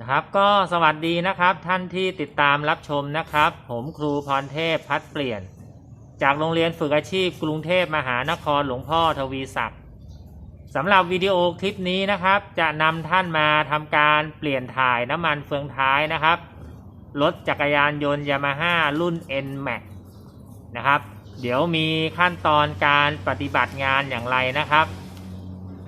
นะครับก็สวัสดีนะครับท่านที่ติดตามรับชมนะครับ ผมครูพรเทพพัดเปลี่ยน จากโรงเรียนฝึกอาชีพกรุงเทพมหานครหลวงพ่อทวีศักดิ์สำหรับวิดีโอคลิปนี้นะครับ จะนำท่านมาทำการเปลี่ยนถ่ายน้ำมันเฟืองท้ายนะครับรถจักรยานยนต์ยามาฮ่ารุ่น N Max นะครับ เดี๋ยวมีขั้นตอนการปฏิบัติงานอย่างไรนะครับ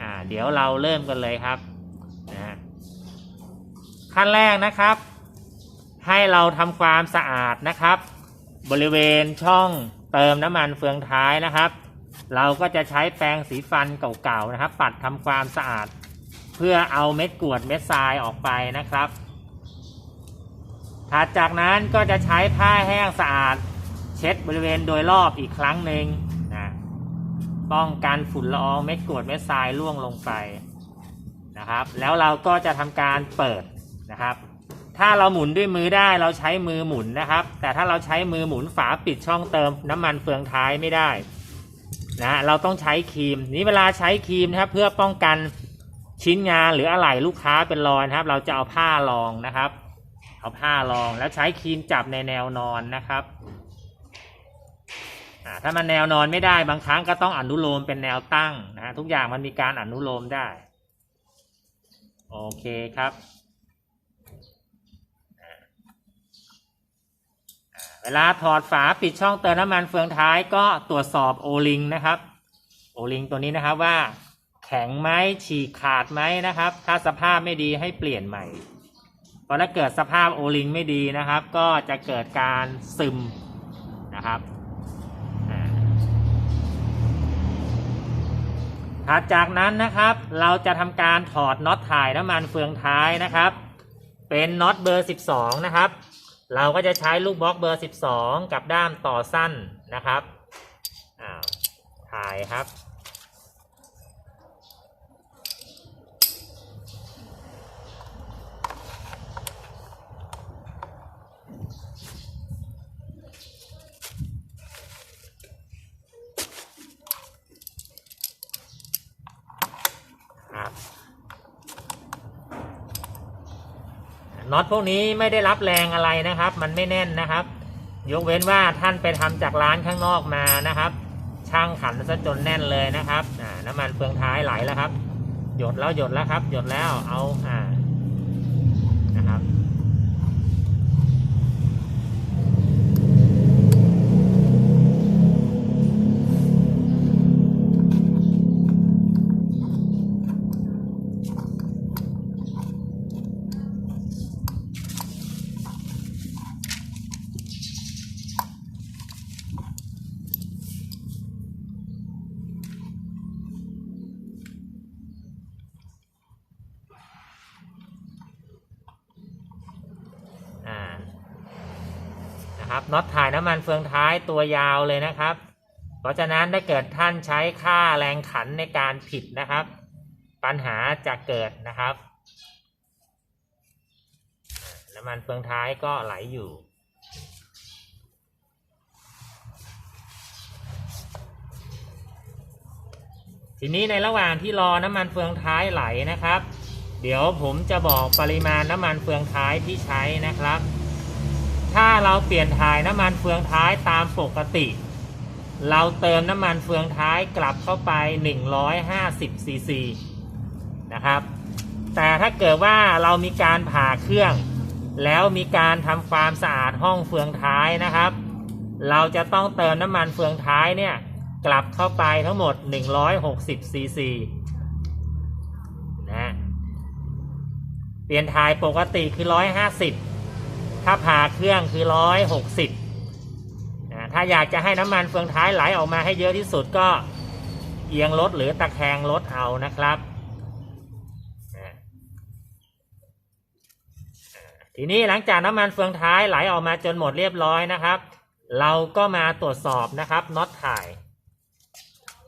อ่าเดี๋ยวเราเริ่มกันเลยครับ ขั้นแรกนะครับ ให้เราทำความสะอาดนะครับ บริเวณช่องเติมน้ำมันเฟืองท้ายนะครับ เราก็จะใช้แปรงสีฟันเก่าๆนะครับ ปัดทำความสะอาด เพื่อเอาเม็ดกรวดเม็ดทรายออกไปนะครับถัดจากนั้นก็จะใช้ผ้าแห้งสะอาด เช็ดบริเวณโดยรอบอีกครั้งหนึ่งนะป้องกันฝุ่นละอองเม็ดกรวดเม็ดทรายล่วงลงไปนะครับ แล้วเราก็จะทำการเปิด นะครับ ถ้าเราหมุนด้วยมือได้เราใช้มือหมุนนะครับ แต่ถ้าเราใช้มือหมุนฝาปิดช่องเติมน้ำมันเฟืองท้ายไม่ได้นะเราต้องใช้ครีม นี้เวลาใช้ครีมนะครับเพื่อป้องกันชิ้นงานหรืออะไหล่ลูกค้าเป็นรอยนะครับ เราจะเอาผ้ารองนะครับ เอาผ้ารองแล้วใช้ครีมจับในแนวนอนนะครับถ้ามันแนวนอนไม่ได้บางครั้งก็ต้องอนุโลมเป็นแนวตั้งนะฮะทุกอย่างมันมีการอนุโลมได้ โอเคครับ เวลาถอดฝาปิดช่องเติมน้ำมันเฟืองท้ายก็ตรวจสอบโอลิงนะครับโอลิงตัวนี้นะครับว่า แข็งไหมฉีกขาดไหมนะครับ ถ้าสภาพไม่ดีให้เปลี่ยนใหม่พราะถ้าเกิดสภาพโอลิงไม่ดีนะครับ ก็จะเกิดการซึมนะครับถัดจากนั้นนะครับเราจะทำการถอดน็อตถ่ายน้ำมันเฟืองท้ายนะครับ เป็นน็อตเบอร์ 12 นะครับ เราก็จะใช้ลูกบล็อกเบอร์ 12 กับด้ามต่อสั้นนะครับอ้าวถ่ายครับครับ น็อตพวกนี้ไม่ได้รับแรงอะไรนะครับ มันไม่แน่นนะครับ ยกเว้นว่าท่านไปทำจากร้านข้างนอกมานะครับ ช่างขันซะจนแน่นเลยนะครับน้ำมันเฟืองท้ายไหลแล้วครับ หยดแล้วหยดแล้วครับ หยดแล้วเอาอ่า นะครับน็อตถ่ายน้ำมันเฟืองท้ายตัวยาวเลยนะครับ เพราะฉะนั้นถ้าเกิดท่านใช้ค่าแรงขันในการผิดนะครับ ปัญหาจะเกิดนะครับ น้ำมันเฟืองท้ายก็ไหลอยู่ทีนี้ในระหว่างที่รอน้ำมันเฟืองท้ายไหลนะครับ เดี๋ยวผมจะบอกปริมาณน้ำมันเฟืองท้ายที่ใช้นะครับ ถ้าเราเปลี่ยนถ่ายน้ำมันเฟืองท้ายตามปกติ เราเติมน้ำมันเฟืองท้ายกลับเข้าไป 150ซีซีนะครับ แต่ถ้าเกิดว่าเรามีการผ่าเครื่อง แล้วมีการทำความสะอาดห้องเฟืองท้ายนะครับ เราจะต้องเติมน้ำมันเฟืองท้ายเนี่ยกลับเข้าไปทั้งหมด 160ซีซีนะเปลี่ยนถ่ายปกติคือ 150 ถ้าผ่าเครื่องคือ160นะถ้าอยากจะให้น้ำมันเฟืองท้ายไหลออกมาให้เยอะที่สุดก็เอียงรถหรือตะแคงรถเอานะครับนะทีนี้หลังจากน้ำมันเฟืองท้ายไหลออกมาจนหมดเรียบร้อยนะครับ เราก็มาตรวจสอบนะครับน็อตถ่าย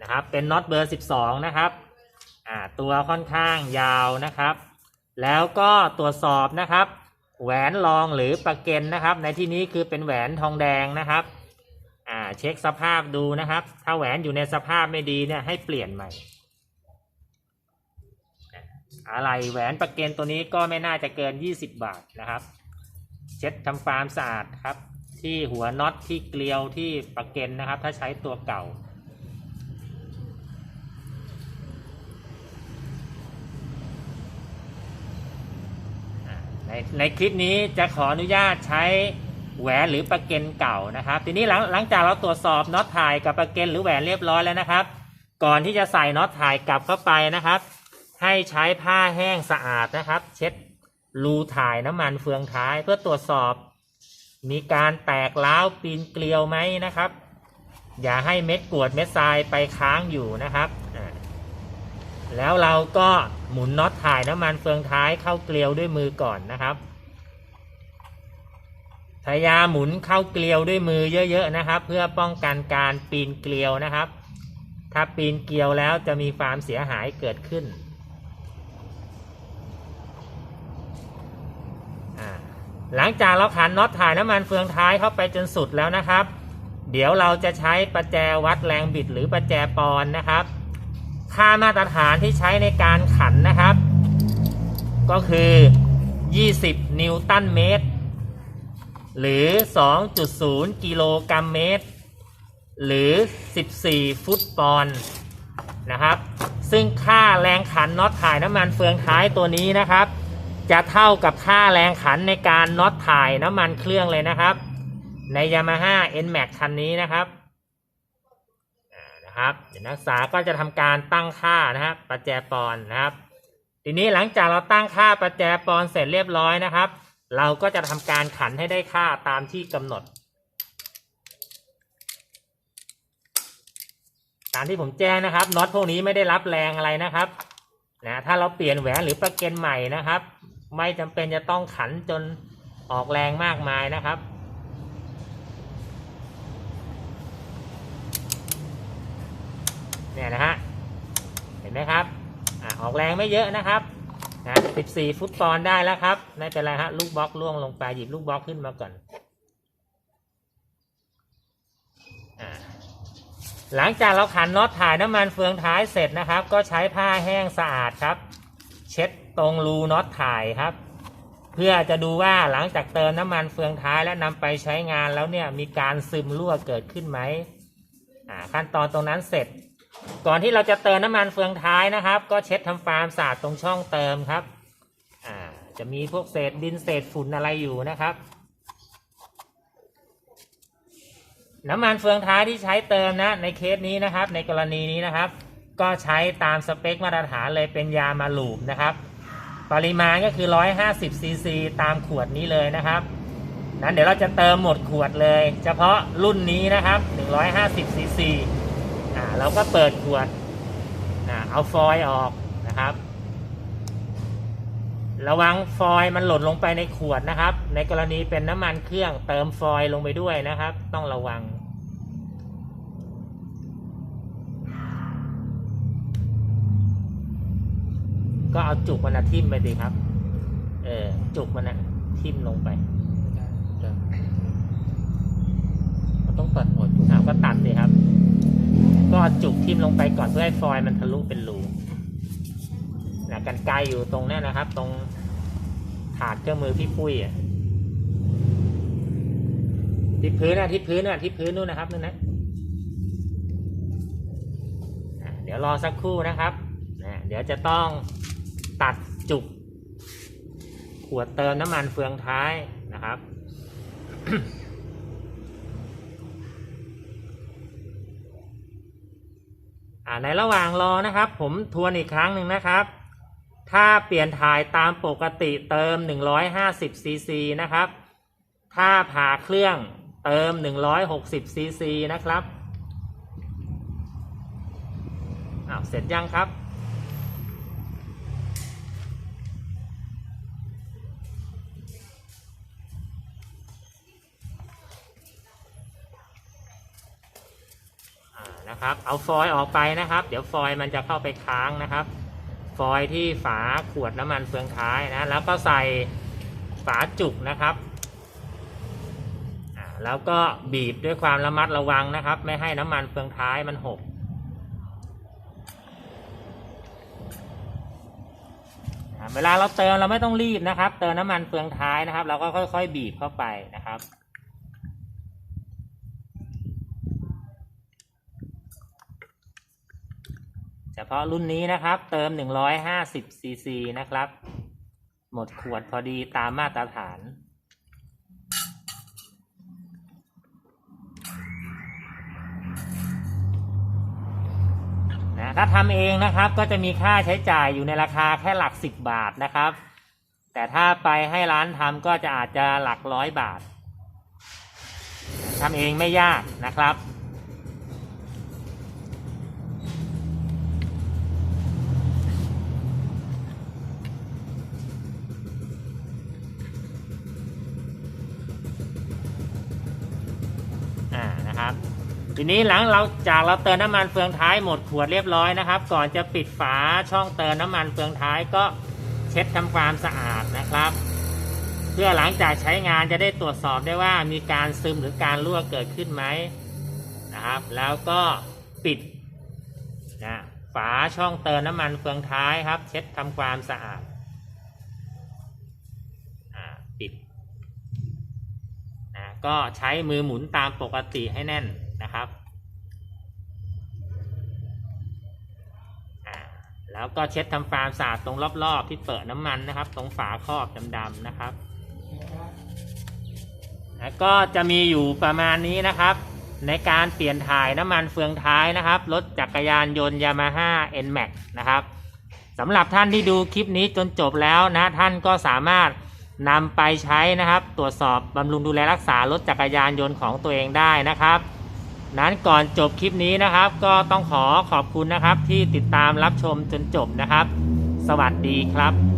นะครับเป็นน็อตเบอร์ 12 นะครับตัวค่อนข้างยาวนะครับ แล้วก็ตรวจสอบนะครับ แหวนรองหรือประเก็นนะครับ ในที่นี้คือเป็นแหวนทองแดงนะครับอ่าเช็คสภาพดูนะครับ ถ้าแหวนอยู่ในสภาพไม่ดีเนี่ยให้เปลี่ยนใหม่อะไรแหวนประเกันตัวนี้ก็ไม่น่าจะเกิน 20 บาทนะครับ เช็ดทำความสะอาดครับ ที่หัวน็อตที่เกลียวที่ประเกันนะครับ ถ้าใช้ตัวเก่า ในในคลิปนี้จะขออนุญาตใช้แหวนหรือประเก็นเก่านะครับ ทีนี้หลังหลังจากเราตรวจสอบน็อตถ่ายกับประเก็นหรือแหวนเรียบร้อยแล้วนะครับ ก่อนที่จะใส่น็อตถ่ายกลับเข้าไปนะครับ ให้ใช้ผ้าแห้งสะอาดนะครับ เช็ดรูถ่ายน้ำมันเฟืองท้ายเพื่อตรวจสอบ มีการแตกร้าวปีนเกลียวไหมนะครับ อย่าให้เม็ดกรวดเม็ดทรายไปค้างอยู่นะครับ แล้วเราก็หมุนน็อตถ่ายน้ำมันเฟืองท้ายเข้าเกลียวด้วยมือก่อนนะครับ พยายามหมุนเข้าเกลียวด้วยมือเยอะๆนะครับ เพื่อป้องกันการปีนเกลียวนะครับ ถ้าปีนเกลียวแล้วจะมีความเสียหายเกิดขึ้นหลังจากเราขันน็อตถ่ายน้ำมันเฟืองท้ายเข้าไปจนสุดแล้วนะครับ เดี๋ยวเราจะใช้ประแจวัดแรงบิดหรือประแจปอนนะครับ ค่ามาตรฐานที่ใช้ในการขันนะครับ ก็คือ 20 นิวตันเมตร หรือ 2.0 กิโลกรัมเมตร หรือ 14 ฟุตปอนด์นะครับ ซึ่งค่าแรงขันน็อตถ่ายน้ำมันเฟืองท้ายตัวนี้นะครับ จะเท่ากับค่าแรงขันในการน็อตถ่ายน้ำมันเครื่องเลยนะครับ ใน Yamaha NMAX คันนี้นะครับ นะครับเดี๋ยวนักศึกษาก็จะทำการตั้งค่านะครับประแจปอนนะครับ ทีนี้หลังจากเราตั้งค่าประแจปอนเสร็จเรียบร้อยนะครับ เราก็จะทำการขันให้ได้ค่าตามที่กำหนด ตามที่ผมแจ้งนะครับน็อตพวกนี้ไม่ได้รับแรงอะไรนะครับนะถ้าเราเปลี่ยนแหวนหรือประเก็นใหม่นะครับ ไม่จำเป็นจะต้องขันจนออกแรงมากมายนะครับ เนี่ยนะฮะ เห็นไหมครับอ่าออกแรงไม่เยอะนะครับนะ14 ฟุตปอนได้แล้วครับไม่เป็นไรฮะลูกบล็อกล่วงลงไปหยิบลูกบล็อกขึ้นมาก่อนอหลังจากเราขันน็อตถ่ายน้ำมันเฟืองท้ายเสร็จนะครับ ก็ใช้ผ้าแห้งสะอาดครับ เช็ดตรงรูน็อตถ่ายครับ เพื่อจะดูว่าหลังจากเติมน้ำมันเฟืองท้ายและนำไปใช้งานแล้วเนี่ยมีการซึมรั่วเกิดขึ้นไหมขั้นตอนตรงนั้นเสร็จ ก่อนที่เราจะเติมน้ำมันเฟืองท้ายนะครับ ก็เช็ดทำความสะอาดตรงช่องเติมครับอ่าจะมีพวกเศษดินเศษฝุ่นอะไรอยู่นะครับ น้ำมันเฟืองท้ายที่ใช้เติมนะ ในเคสนี้นะครับ ในกรณีนี้นะครับ ก็ใช้ตามสเปคมาตรฐานเลยเป็นยามาลูปนะครับ ปริมาณก็คือ 150ซีซีตามขวดนี้เลยนะครับนั้นเดี๋ยวเราจะเติมหมดขวดเลย เฉพาะรุ่นนี้นะครับ 150ซีซีอ่า เราก็เปิดขวดอ่าเอาฟอยล์ออกนะครับ ระวังฟอยล์มันหล่นลงไปในขวดนะครับ ในกรณีเป็นน้ำมันเครื่องเติมฟอยล์ลงไปด้วยนะครับ ต้องระวัง ก็เอาจุกมันนะทิ่มไปดีครับ เออจุกมันนะทิ่มลงไปมันต้องตัดหมดอ่าก็ตัดเลยครับ ก็จุกทิ่มลงไปก่อนเพื่อให้ฟอยมันทะลุเป็นรูนะกันไกลอยู่ตรงนี้นะครับ ตรงถาดเครื่องมือพี่ปุ้ยอะที่พื้นนะที่พื้นนะที่พื้นนู่นนะครับนู่นนะอะเดี๋ยวรอสักครู่นะครับนะเดี๋ยวจะต้องตัดจุกขวดเติมน้ำมันเฟืองท้ายนะครับ อ่า ในระหว่างรอนะครับ ผมทวนอีกครั้งหนึ่งนะครับ ถ้าเปลี่ยนถ่ายตามปกติเติม 150ซีซีนะครับ ถ้าผ่าเครื่องเติม 160ซีซีนะครับอ้าวเสร็จยังครับ นะครับ เอาฟอยล์ออกไปนะครับ เดี๋ยวฟอยล์มันจะเข้าไปค้างนะครับ ฟอยล์ที่ฝาขวดน้ำมันเฟืองท้ายนะ แล้วก็ใส่ฝาจุกนะครับแล้วก็บีบด้วยความระมัดระวังนะครับ ไม่ให้น้ำมันเฟืองท้ายมันหกเวลาเราเติมเราไม่ต้องรีบนะครับ เติมน้ำมันเฟืองท้ายนะครับ เราก็ค่อย ๆ บีบเข้าไปนะครับ ฉพาะรุ่นนี้นะครับ เติม 150ซีซีนะครับ หมดขวดพอดีตามมาตรฐาน นะถ้าทำเองนะครับก็จะมีค่าใช้จ่ายอยู่ในราคาแค่หลักสิบบาทนะครับ แต่ถ้าไปให้ร้านทำก็จะอาจจะหลักร้อยบาททำเองไม่ยากนะครับ นี้หลังเราจากเราเติมน้ำมันเฟืองท้ายหมดขวดเรียบร้อยนะครับ ก่อนจะปิดฝาช่องเติมน้ำมันเฟืองท้ายก็เช็ดทำความสะอาดนะครับ เพื่อหลังจากใช้งานจะได้ตรวจสอบได้ว่ามีการซึมหรือการรั่วเกิดขึ้นไหมนะครับ แล้วก็ปิดนะฝาช่องเติมน้ำมันเฟืองท้ายครับ เช็ดทำความสะอาดปิดนะก็ใช้มือหมุนตามปกติให้แน่น นะครับแล้วก็เช็ดทำความสะอาดตรงรอบๆ ที่เปิดน้ำมันนะครับ ตรงฝาครอบดำๆนะครับ แล้วก็จะมีอยู่ประมาณนี้นะครับ ในการเปลี่ยนถ่ายน้ำมันเฟืองท้ายนะครับรถจักรยานยนต์ Yamaha NMAX นะครับสำหรับท่านที่ดูคลิปนี้จนจบแล้วนะท่านก็สามารถนำไปใช้นะครับ ตรวจสอบบำรุงดูแลรักษารถจักรยานยนต์ของตัวเองได้นะครับ นั้นก่อนจบคลิปนี้นะครับ ก็ต้องขอขอบคุณนะครับที่ติดตามรับชมจนจบนะครับ สวัสดีครับ